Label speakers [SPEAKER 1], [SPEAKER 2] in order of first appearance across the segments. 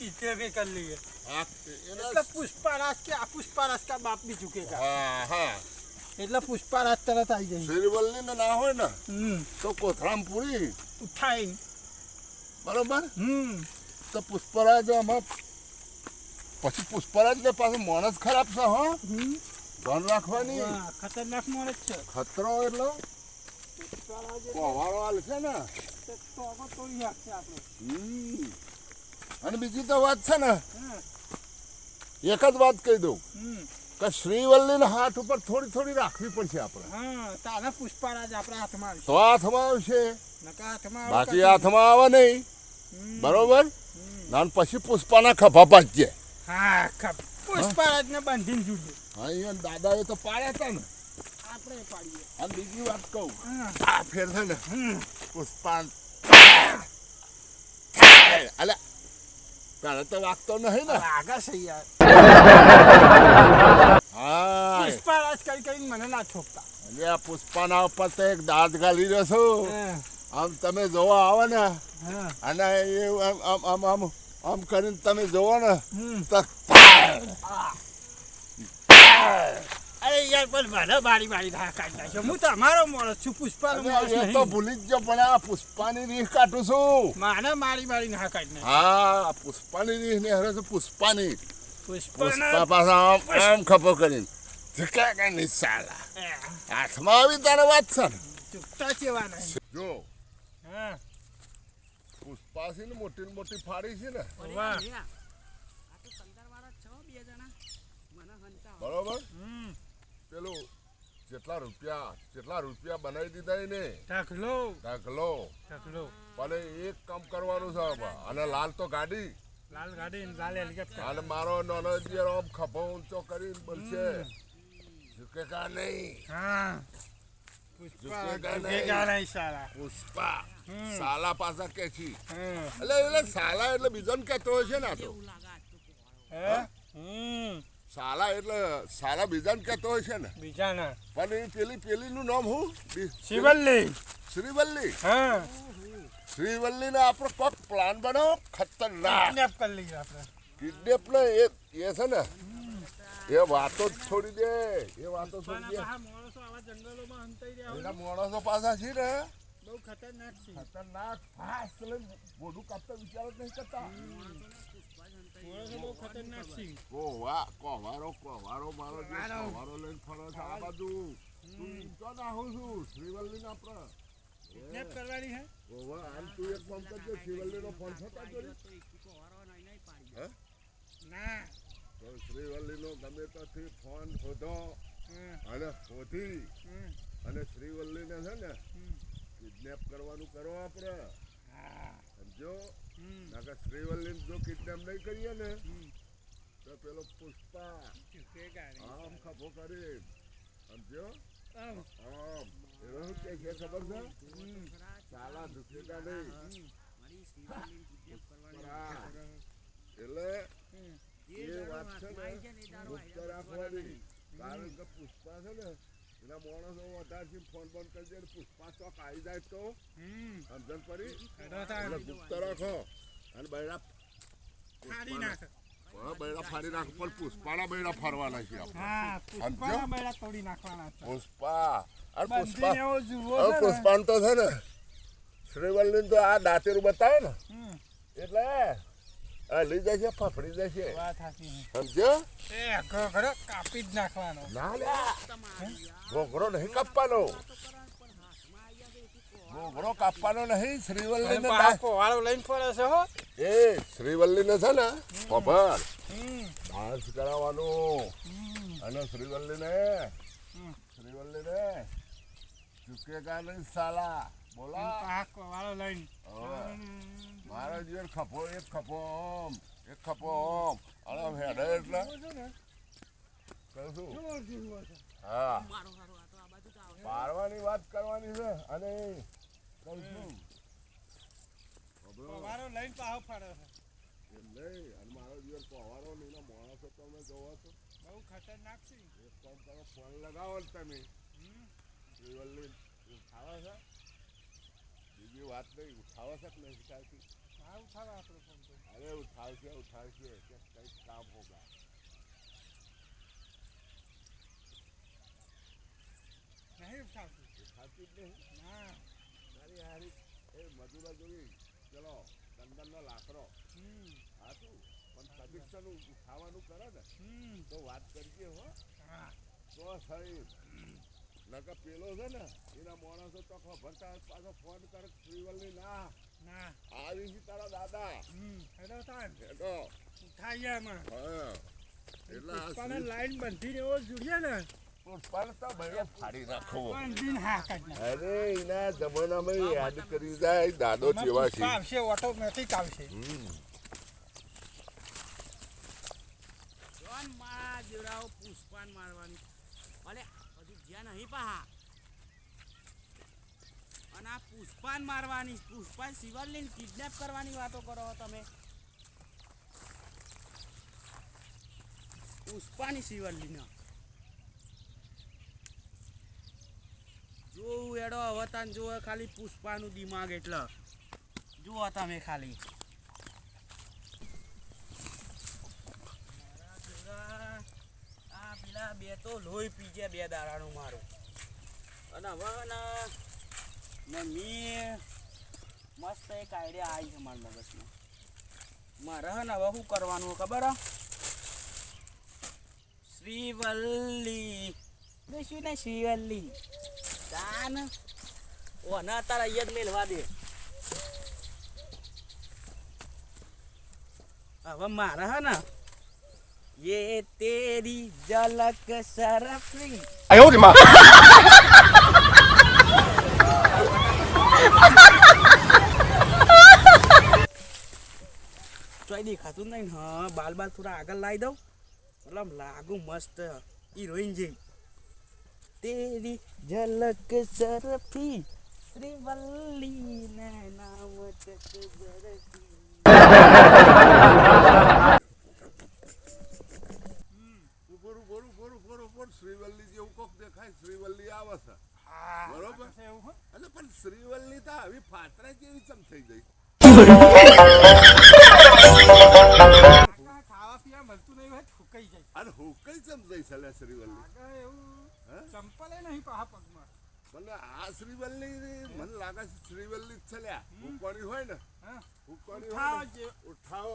[SPEAKER 1] कितने भी कर लिए
[SPEAKER 2] આ એના
[SPEAKER 1] એટલે પુષ્પારાજ કે આ પુષ્પારાજ કા બાપ બી ચૂકેગા
[SPEAKER 2] હા હા
[SPEAKER 1] એટલે પુષ્પારાજ તરત આવી જાય
[SPEAKER 2] શ્રીવલ્લી ને ના હોય ને
[SPEAKER 1] હમ
[SPEAKER 2] તો કોથરામ પૂરી
[SPEAKER 1] ઉઠાઈ
[SPEAKER 2] બરોબર
[SPEAKER 1] હમ
[SPEAKER 2] તો પુષ્પરાજ આમાં પછી પુષ્પરાજ ને પાછું માણસ ખરાબ છે હો
[SPEAKER 1] હમ
[SPEAKER 2] ધન રાખવાની
[SPEAKER 1] વાહ, ખતરનાક માણસ છે
[SPEAKER 2] ખતરો એટલે
[SPEAKER 1] પુષ્પારાજ એટલે
[SPEAKER 2] કોવાળો હાલ છે ને
[SPEAKER 1] તો ટોકો તોડી નાખશે આપણે
[SPEAKER 2] હમ. અને બીજી તો વાત છે ને એક જ વાત કહી દઉં કે શ્રીવલ્લીના હાથ ઉપર થોડી થોડી રાખવી પડશે આપણે.
[SPEAKER 1] તારા પુષ્પારાજ આપણા હાથમાં આવશે.
[SPEAKER 2] તો હાથમાં આવશે. બાકી હાથમાં આવે નહીં. બરોબર? ના પછી પુષ્પાના ખભા પાચજે
[SPEAKER 1] હા પુષ્પારાજને બાંધીને જુદું.
[SPEAKER 2] હા અહીંયા દાદાએ તો પાડ્યા હતા ને.
[SPEAKER 1] આપણે પાડીએ.
[SPEAKER 2] અને બીજી વાત કહું. આ ફેર છે ને અલે તારે તો વાગતો નહીં ને.
[SPEAKER 1] આગા છે યાર.
[SPEAKER 2] હા
[SPEAKER 1] પુષ્પારાજ કરી કરીને મને ના છોપતા
[SPEAKER 2] એટલે આ પુષ્પાના ઉપર તો એક દાંત ગાલી રહ્યો છું. આમ તમે જોવા આવો ને. અને એ આમ આમ આમ આમ કરીને તમે જોવો ને. તો
[SPEAKER 1] યાર પણ મને બારી બારી ના કાઢી નાખ્યો હું તમારો માણસ છું પુષ્પાનો માણસ
[SPEAKER 2] એ તો ભૂલી જ પણ આ પુષ્પાની રીહ કાઢું છું.
[SPEAKER 1] માને મારી મારી ના કાઢી નાખ્યો
[SPEAKER 2] હા પુષ્પાની રીહ ને હરે છે પુષ્પાની. પુષ્પા
[SPEAKER 1] પુષ્પાના
[SPEAKER 2] પાછા ખપો કરીને. ઝુકા કઈ નહીં સાલા હાથમાં આવી તારે વાત છે
[SPEAKER 1] ચૂકતા કેવા નહીં.
[SPEAKER 2] જો
[SPEAKER 1] હા.
[SPEAKER 2] પુષ્પા છે ને મોટી મોટી ફાડી છે ને.
[SPEAKER 1] વાહ.
[SPEAKER 2] બરોબર?
[SPEAKER 1] હમ.
[SPEAKER 2] પેલું જેટલા રૂપિયા જેટલા રૂપિયા બનાવી દીધા એને
[SPEAKER 1] ઢકલો.
[SPEAKER 2] ઢગલો
[SPEAKER 1] ઢકલો.
[SPEAKER 2] પણ એક કામ કરવાનું છે અને લાલ તો ગાડી.
[SPEAKER 1] લાલ ગાડી લાલ હેલિકોપ્ટર
[SPEAKER 2] અને મારો નાનો દિયર આમ ખભો ઊંચો કરીને બોલશે. ઝુકેગા નહીં.
[SPEAKER 1] હા. પુષ્પા
[SPEAKER 2] સાલા. પાછા કે છે? એટલે એટલે સાલા એટલે બીજાને કહેતો હોય છે ને આ તો.
[SPEAKER 1] હે? હમ.
[SPEAKER 2] સાલા એટલે સાલા બીજાને કહેતો હોય છે ને.
[SPEAKER 1] બીજા ના
[SPEAKER 2] પણ એ પેલી પેલીનું નામ હું
[SPEAKER 1] શ્રીવલ્લી.
[SPEAKER 2] શ્રીવલ્લી?
[SPEAKER 1] હા.
[SPEAKER 2] શ્રીવલ્લીને આપણે કોક પ્લાન બનાવો? ખતરનાક.
[SPEAKER 1] કિડનેપ કરી લઈએ આપણે.
[SPEAKER 2] કિડનેપ ને એ એ છે ને એ વાતો જ છોડી દે. એ વાતો છોડી દે.
[SPEAKER 1] માણસો
[SPEAKER 2] પાછા છે ને
[SPEAKER 1] બહુ ખતરનાક છે.
[SPEAKER 2] ખતરનાક ફાસ્ટ લઈને મોઢું કાપતા વિચાર જ નહીં કરતા.
[SPEAKER 1] બહુ ખતરનાક છે.
[SPEAKER 2] કોવા કોવારો કોવારો મારો જે
[SPEAKER 1] કોવારો.
[SPEAKER 2] લઈને ફરો છે આ બાજુ. તું ના હું છું શ્રીવલ્લીને પ્ર.
[SPEAKER 1] કિડનેપ કરવાની હે?
[SPEAKER 2] કોવા આમ તું એક કામ કરજો શ્રીવલ્લીનો ફોન થતા જોડી?
[SPEAKER 1] ના.
[SPEAKER 2] તો શ્રીવલ્લીનો ગમે ત્યાંથી ફોન શોધો અને શોધી.
[SPEAKER 1] હમ,
[SPEAKER 2] અને શ્રીવલ્લીને છે ને. કિડનેપ કરવાનું કરો આપણે. સમજો? નકર શ્રીવલ્લીને જો કિડનેપ નહીં કરીએ ને તો પેલો પુષ્પા. આમ ખભો કરી સમજો?
[SPEAKER 1] આમ,
[SPEAKER 2] એનો શું કે છે ખબર છે? સાલા ઝુકેગા નહીં. એટલે એ વાત છે ને મુક્ત રાખવાની. કારણ કે પુષ્પા છે ને એના માણસો વધારથી ફોન ફોન કરી દે પુષ્પા ચોક આવી જાય તો
[SPEAKER 1] હમ.
[SPEAKER 2] સમજણ પડી. ગુપ્ત રાખો અને બૈરા
[SPEAKER 1] ફાડી નાખ.
[SPEAKER 2] હા, બૈરા ફાડી નાખ પણ પુષ્પાના બૈરા ફરવાના છે. પુષ્પા અરે પુષ્પા. પુષ્પાન તો છે ને શ્રીવલ્લી તો આ દાંતેરું બતાવે ને એટલે આ લઈ જશે ફફડી જશે
[SPEAKER 1] વાત સાચી છે.
[SPEAKER 2] સમજો
[SPEAKER 1] એ ઘોઘરો કાપી જ નાખવાનો.
[SPEAKER 2] ના લ્યા ઘોઘરો નહીં કાપવાનો. ઘોઘરો કાપવાનો નહીં શ્રીવલ્લી ને
[SPEAKER 1] પાકો વાળો લઈને ફરે છે હો.
[SPEAKER 2] એ શ્રીવલ્લી ને છે ને ખબર? ડાન્સ કરાવવાનો. અને શ્રીવલ્લી ને શ્રીવલ્લી ને ચૂકેગા નહીં સાલા. બોલા.
[SPEAKER 1] પાકો વાળો લઈને
[SPEAKER 2] મારો જીવન ખપો એક ખપો ઓમ એક ખપો ઓમ આમ હેડે એટલે. કહું છું. હા. પારવાની વાત કરવાની છે અને કહું છું
[SPEAKER 1] મારો લઈને પાછો ફાડે છે.
[SPEAKER 2] એમ નહીં અને મારો જીવન પવારો નહીં માણસો તમે જોવો છો.
[SPEAKER 1] બહુ ખતરનાક છે.
[SPEAKER 2] એક કામ કરો ફોન લગાવો તમે.
[SPEAKER 1] હમ.
[SPEAKER 2] છે. બીજી વાત નહીં ઉઠાવે છે કે નહીં ઉઠાવતી? કઈ કંઈક કામ હોગા.
[SPEAKER 1] નહીં ઉઠાવતું.
[SPEAKER 2] ઉઠાવતી જ નહીં? મારી હારી એ મજૂરા જોઈ ચલો ચંદનનો લાકડો. હા તું પણ સદીક્ષણ ઉઠાવવાનું કરે ને તો વાત કરીએ હો.
[SPEAKER 1] હા.
[SPEAKER 2] તો સાહેબ નકર પેલો છે ને એના માણસો તો ભરતા પાછો ફોન કરે શ્રીવલ્લી ના
[SPEAKER 1] ના.
[SPEAKER 2] આવી તારા દાદા.
[SPEAKER 1] હેડો તાન.
[SPEAKER 2] એતો
[SPEAKER 1] ઉઠાઈએ
[SPEAKER 2] હા એટલે
[SPEAKER 1] પુષ્પાને લાઈન બંધીને એવો જોડીએ ને.
[SPEAKER 2] પુષ્પાને તો ભાઈ ફાડી નાખો.
[SPEAKER 1] બંધીને હા કાઢી નાખે.
[SPEAKER 2] અરે એના જમાનામાં યાદ કરી જાય દાદો જેવા છે.
[SPEAKER 1] આવશે ઓટોમેટિક આવશે.
[SPEAKER 3] જોનમાં જેવડાઓ પુષ્પાન મારવાની. અલે હજી જ્યાં નહીં પાહા આ પુષ્પાન મારવાની, પુષ્પાન શિવરલિંગ કિડનેપ કરવાની વાતો કરો તમે. પુષ્પાની શિવરલિંગ જોવું એડો અવતાન જોવે ખાલી પુષ્પાનું દિમાગ એટલે. જુઓ તમે ખાલી. આ પેલા બે તો લોહી પીજે બે દાડાનું મારું. અને હવે ને મેં મસ્ત એક આઈડિયા આવી છે મારા મગજમાં. મારે હે ને હવે શું કરવાનું ખબર શ્રીવલ્લી. શું ને શ્રીવલ્લી? તાન. ઓ ના તારા યદ મેલવા દે. હવે મારે હે ને ये तेरी झलक सरफी
[SPEAKER 4] आयो रे
[SPEAKER 3] मां દેખાતું જ નહીં ને. હા બાલ બાલ થોડા આગળ લાવી દઉં મતલબ લાગુ મસ્ત હિરોઈન જેવી તેરી ઝલક સરફી શ્રીવલ્લી ને નામ
[SPEAKER 2] ઉપર ઉપર ઉપર ઉપર ઉપર શ્રીવલ્લી જેવું કોક દેખાય શ્રીવલ્લી આવે છે
[SPEAKER 1] હા
[SPEAKER 2] બરોબર.
[SPEAKER 1] છે એવું હો.
[SPEAKER 2] અને પણ શ્રીવલ્લી તો આવી ફાતરા જેવી ચમ થઈ ગઈ
[SPEAKER 1] ખાવા પીવા મળતું નહીં હોય ઠુકાઈ જાય
[SPEAKER 2] અને હું કઈ ચમ છે શ્રીવલ્લી?
[SPEAKER 1] એવું
[SPEAKER 2] હે?
[SPEAKER 1] ચંપલે નહીં પાહા પગમાં
[SPEAKER 2] મને આ શ્રીવલ્લી મને લાગે છે શ્રીવલ્લી જ છે લ્યા હોય ને.
[SPEAKER 1] હા
[SPEAKER 2] ઉકોણી હોય
[SPEAKER 1] ઉઠાવ.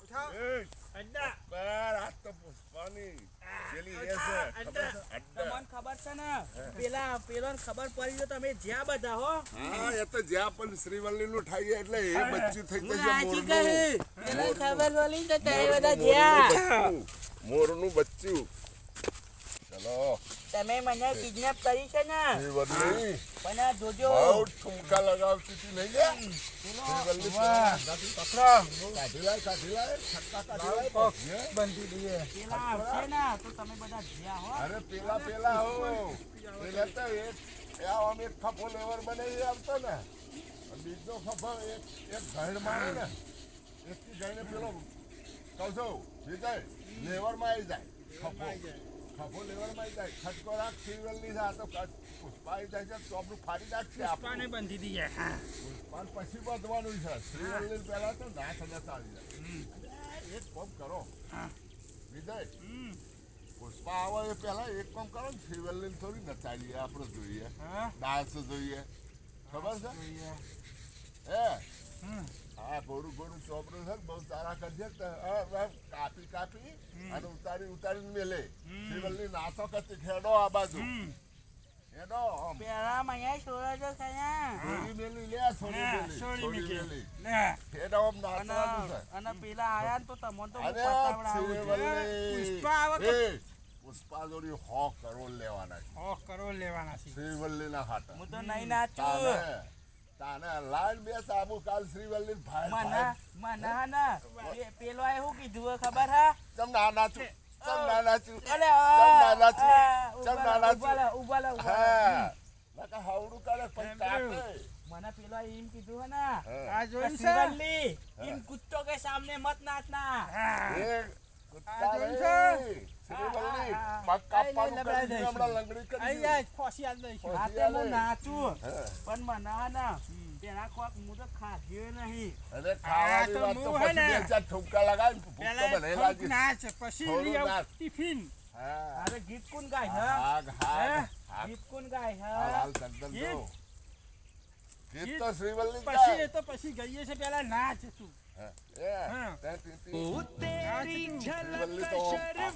[SPEAKER 2] ઉઠાવો.
[SPEAKER 1] અડ્ડા.
[SPEAKER 2] પર આ તો પુષ્પાની પેલી એ છે. ખબર છે? અડ્ડા.
[SPEAKER 3] તમને ખબર છે ને? પેલા પેલો ખબર પડી તો તમે જ્યાં બધા હો.
[SPEAKER 2] હા એ તો જ્યાં પણ શ્રીવલ્લી નું થાય એટલે એ બચ્ચું થઈ જશે મોરનું.
[SPEAKER 3] પેલા ખબર પડી તો તમે બધા જ્યાં.
[SPEAKER 2] બચ્ચું. મોરનું બચ્ચું. ચલો.
[SPEAKER 3] તમે મને કિડનેપ કરી છે ને?
[SPEAKER 2] શ્રીવલ્લી.
[SPEAKER 3] આ જોજો.
[SPEAKER 2] બહુ ઠુમકા લગાવતી હતી નહીં લે? પકડો. કાઢી લાય છક્કા પગ.
[SPEAKER 1] બંધી દઈએ.
[SPEAKER 3] પેલા આવશે ને તો તમે બધા જ્યાં હો.
[SPEAKER 2] અરે પેલા પેલા હો. પેલા તો એક આમ એક ખફો લેવર બનાવી આવતો ને. બીજો ખફો એક એક ઘાણ મારે ને. એકથી જઈને પેલો કહું છું વિજય લેવરમાં આવી જાય. ખફો ખફો લેવરમાં આવી જાય. ખટકો રાખ તો કટ- પુષ્પા આવી જાય છે તો આપણું ફાડી નાખશે
[SPEAKER 1] પુષ્પાને બંધી દઈએ હા.
[SPEAKER 2] પુષ્પા પછી બધવાનું છે સિરિયલની પહેલા તો ના સજા આવી જાય એક કોમ કરો વિજય પુષ્પા આવે એ પહેલા એક કામ કરો ને શ્રીવલ્લી થોડી નચાવીએ આપણે જોઈએ ડાન્સ જોઈએ ખબર છે હે. હા. ગોરું ગોરું ચોપડું છે બહુ સારા કરજે કાપી કાપી અને ઉતારી ઉતારીને મેલે. શ્રીવલ્લી નાથો કરતી ખેડો આ બાજુ.
[SPEAKER 3] પેલા કયા
[SPEAKER 2] મેલી લે
[SPEAKER 1] હા,
[SPEAKER 2] મેલી નાચવાનું છે.
[SPEAKER 3] અને પેલા આયા તો તમને તો હું
[SPEAKER 1] પુષ્પા આવે
[SPEAKER 2] પુષ્પા જોડી હો કરોડ લેવાના છે.
[SPEAKER 1] સો કરોડ લેવાના છે.
[SPEAKER 2] શ્રીવલ્લીના હાટા.
[SPEAKER 3] હું તો નહીં નાચું.
[SPEAKER 2] તાને તાને બે સાબુ કાલ શ્રીવલ્લી ભાઈ
[SPEAKER 3] મને મને હે ને પેલો એ શું કીધું ખબર હે?
[SPEAKER 2] તમ ના નાચું? પણ
[SPEAKER 3] મને કુત્તો કે સામે મત
[SPEAKER 1] નાચના
[SPEAKER 2] એ કુત્તા
[SPEAKER 1] જોયું છે
[SPEAKER 2] કાપવાનું
[SPEAKER 3] પણ મના ના પેલા કોક હું તો ખાધ્યો નહીં
[SPEAKER 2] અને ખાવાની વાત તો પછી બે ચાર ઠુમકા લગાવીને ભૂખ મને લાગી.
[SPEAKER 1] નાચ પછી લઈ આવું ટિફિન
[SPEAKER 2] હા.
[SPEAKER 3] અરે ગીત કોણ ગાય હા
[SPEAKER 1] હે?
[SPEAKER 3] ગીત કોણ ગાય હા
[SPEAKER 2] હાલ, ચંદન જો. ગીત? તો શ્રીવલ્લી જ
[SPEAKER 1] પછી એ તો પછી ગઈએ છે પેલા નાચ તું
[SPEAKER 2] હા. એ,
[SPEAKER 1] હા.
[SPEAKER 2] તે ટી- ટી.
[SPEAKER 1] નાચ તું.
[SPEAKER 2] શ્રીવલ્લી તો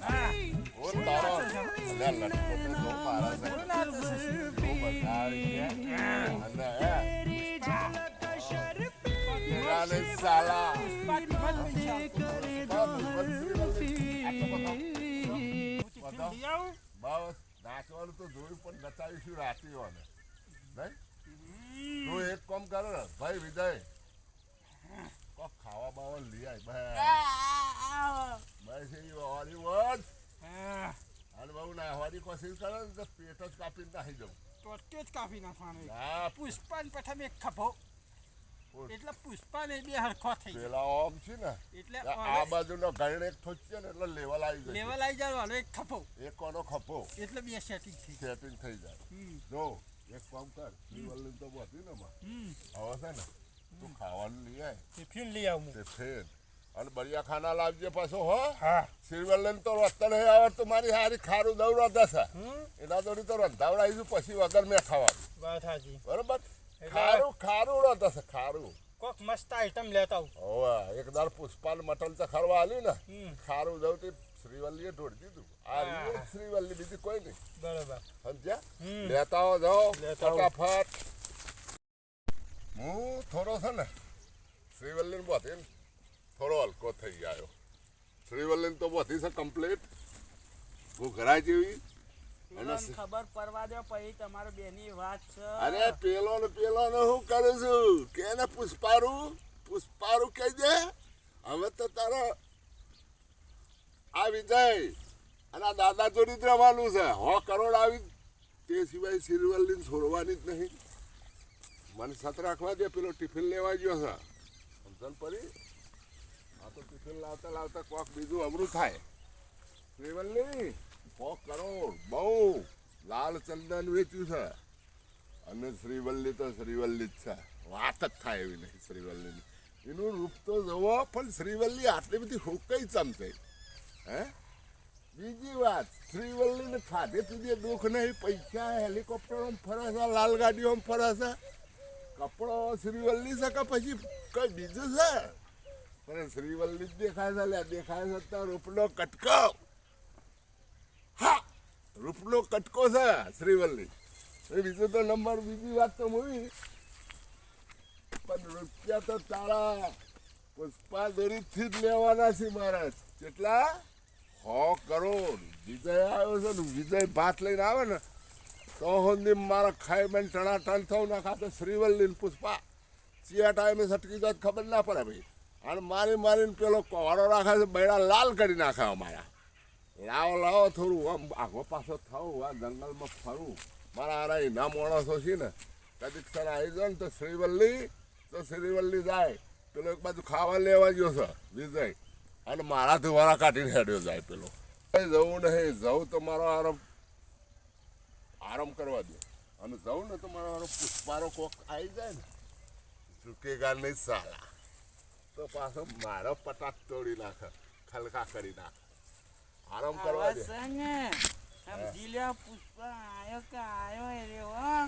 [SPEAKER 1] હા.
[SPEAKER 2] ઓ તારો. અલ્યા, લટકો તો મારા છે.
[SPEAKER 1] થોડું
[SPEAKER 2] નહીં સાલા. બસ, નાચવાનું તો જોયું પણ નચાવીશું. નહીં? તું એક કામ કર ને, ભાઈ વિજય કોક ખાવા બાવા લઈ આય બસ બસ એ વાળી વાત. અને બહુ નાહવાની કોશિશ કરે ને તો પેટ જ કાપીને નાખી દઉં
[SPEAKER 1] તો તે જ કાપી નાખવાનું
[SPEAKER 2] હા
[SPEAKER 1] પુષ્પા પ્રથમ એક ખભો. એટલે પુષ્પા ને બે હરખો થઈ
[SPEAKER 2] પેલા ઓમ છે ને
[SPEAKER 1] એટલે
[SPEAKER 2] આ બાજુનો ગણ એક થોચ્યો ને એટલે લેવલ આવી જાય
[SPEAKER 1] લેવલ આવી જાય વાલો એક ખભો.
[SPEAKER 2] એક કોનો ખપો
[SPEAKER 1] એટલે બે સેટિંગ થઈ
[SPEAKER 2] સેટિંગ થઈ જાય. જો એક કામ કર શ્રીવલ્લી તો બોતી ને માં
[SPEAKER 1] હમ.
[SPEAKER 2] હવે છે ને તું ખાવાનું લઈ આય.
[SPEAKER 1] ટિફિન લઈ આવું.
[SPEAKER 2] ફેર. અને બળિયા ખાના લાવજે પાછો હો.
[SPEAKER 1] હા.
[SPEAKER 2] શ્રીવલ્લી તો રસ્તા નહીં આવડતું મારી હારી ખારું દસ
[SPEAKER 1] હમ.
[SPEAKER 2] એના દોડી તો રંધાવડાવીશું પછી વગર મેં ખાવાનું. બરોબર? ખારું ખારું છે ખારું.
[SPEAKER 1] કોક મસ્ત આઈટમ લેતા આવું.
[SPEAKER 2] હવે એક દાર પુષ્પાલ મટન તો ખરવા આલ્યું ને. ખારું જવું તે શ્રીવલ્લીએ ઢોળી દીધું. આ
[SPEAKER 1] હા.
[SPEAKER 2] શ્રીવલ્લી બીજી કોઈ નહીં.
[SPEAKER 1] બરોબર.
[SPEAKER 2] સમજ્યા? લેતા આવો જાઓ. ફટાફટ. હું થોડો છે ને શ્રીવલ્લીને બોધી થોડો હલકો થઈ ગયો શ્રીવલ્લીન તો વધી છે કમ્પ્લીટ ઘરાય જેવી.
[SPEAKER 3] ખબર પડવા દો પછી તમારે બેની વાત છે.
[SPEAKER 2] અરે પેલો ને પેલો ને હું કરું છું? કે ને પુષ્પારું? પુષ્પારું કહી દે. હવે તો તારો આ વિજય અને આ દાદા જોડી જ રહેવાનું છે. હો કરોડ આવી. તે સિવાય શ્રીવલ્લીન છોડવાની જ નહીં. મને સત રાખવા દે પેલો ટિફિન લેવા ગયો છે. સમજણ પડી? લાવતા લાવતા કોક બીજું અમરું થાય. શ્રીવલ્લી કોક કરોડ, બહુ. લાલ વેચ્યું છે. અને શ્રીવલ્લી તો શ્રીવલ્લી જ છે. વાત જ થાય એવી નહીં શ્રીવલ્લીની. એનું રૂપ તો જવો, પણ શ્રીવલ્લી આટલી બધી હુકઈ ચમશે હે? બીજી વાત, શ્રીવલ્લીને ખાધે પીધે દુઃખ નહીં. પૈસા હેલિકોપ્ટરમાં ફરે છે, લાલ ગાડીઓમાં ફરે છે. કપડો શ્રીવલ્લી છે કે પછી કઈ બીજું છે? પણ શ્રીવલ્લી જ દેખાય છે, લે દેખાય છે તો રૂપનો કટકો. હા, રૂપનો કટકો છે શ્રીવલ્લી. એ બીજો તો નંબર, બીજી વાત તો મૂવી. પણ રૂપિયા તો તારા પુષ્પા દોરીથી જ લેવાના છે મહારાજ. કેટલા? હો કરોડ. વિજય આવ્યો છે ને, વિજય ભાત લઈને આવે ને, તો સુધી મારા ખાઈ બેન ટણા ટણ થવું ના ખાતે શ્રીવલ્લી પુષ્પા. ચિયા ટાઈમે સટકી જાય ખબર ના પડે ભાઈ. અને મારી મારીને પેલો કોવાડો રાખે છે, બૈડા લાલ કરી નાખે અમારા. લાવો લાવો, થોડું આમ આગો પાછો થવું આ જંગલમાં ફરવું મારા આરા એના માણસો છે ને, કદીક સર આવી જાય ને તો શ્રીવલ્લી તો શ્રીવલ્લી જાય. પેલો એક બાજુ ખાવા લેવા ગયો છે, વિજય. અને મારા ધુવારા કાઢીને હેડ્યો જાય પેલો. જવું નહીં, જવું તો મારો આરામ આરામ કરવા દે. અને જવું ને તો મારો આરો પુષ્પારો કોક આવી જાય ને. ચૂકેગા નહીં સાલા. તો પાછો મારો પટાક તોડી નાખે ખલકા કરી નાખે. આરામ કરવા દે.
[SPEAKER 3] સમજી લ્યો પુષ્પા આયો કે આયો એ રે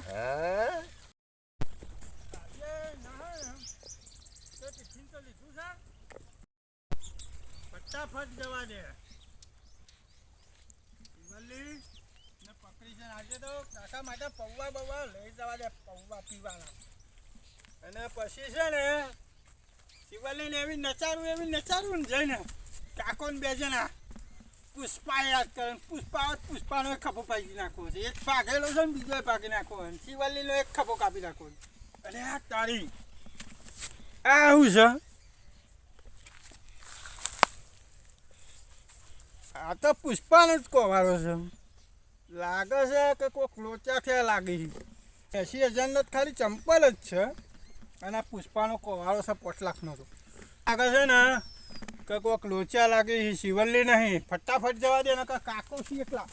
[SPEAKER 3] હે.
[SPEAKER 1] ફટાફટ જવા દે. વલ્લી ને પકડી છે આજે તો કાકા માટે પૌવા બવા લઈ જવા દે પૌવા પીવાના. અને પછી છે ને શિવલ્લી ને એવી નચારું એવી નચારું ને જઈને કાકો ને બે જણા પુષ્પા યાદ કરે પુષ્પા પુષ્પાનો એક ખભો પાકી નાખવો છે. એક ભાગેલો છે ને બીજો ભાગી નાખવો અને શિવલ્લીનો એક ખભો કાપી નાખવો અને આ તારી આ શું છે? આ તો પુષ્પાનો જ કોવારો છે. લાગે છે કે કોઈક લોચા થયા લાગે એસી હજારનો ખાલી ચંપલ જ છે. અને પુષ્પાનો કોવાળો છે પાંચ લાખનો તો. લાગે છે ને, કે કોઈક લોચા લાગે છે, શિવલ્લી નહીં. ફટાફટ જવા દે ને કાકો છે એકલા.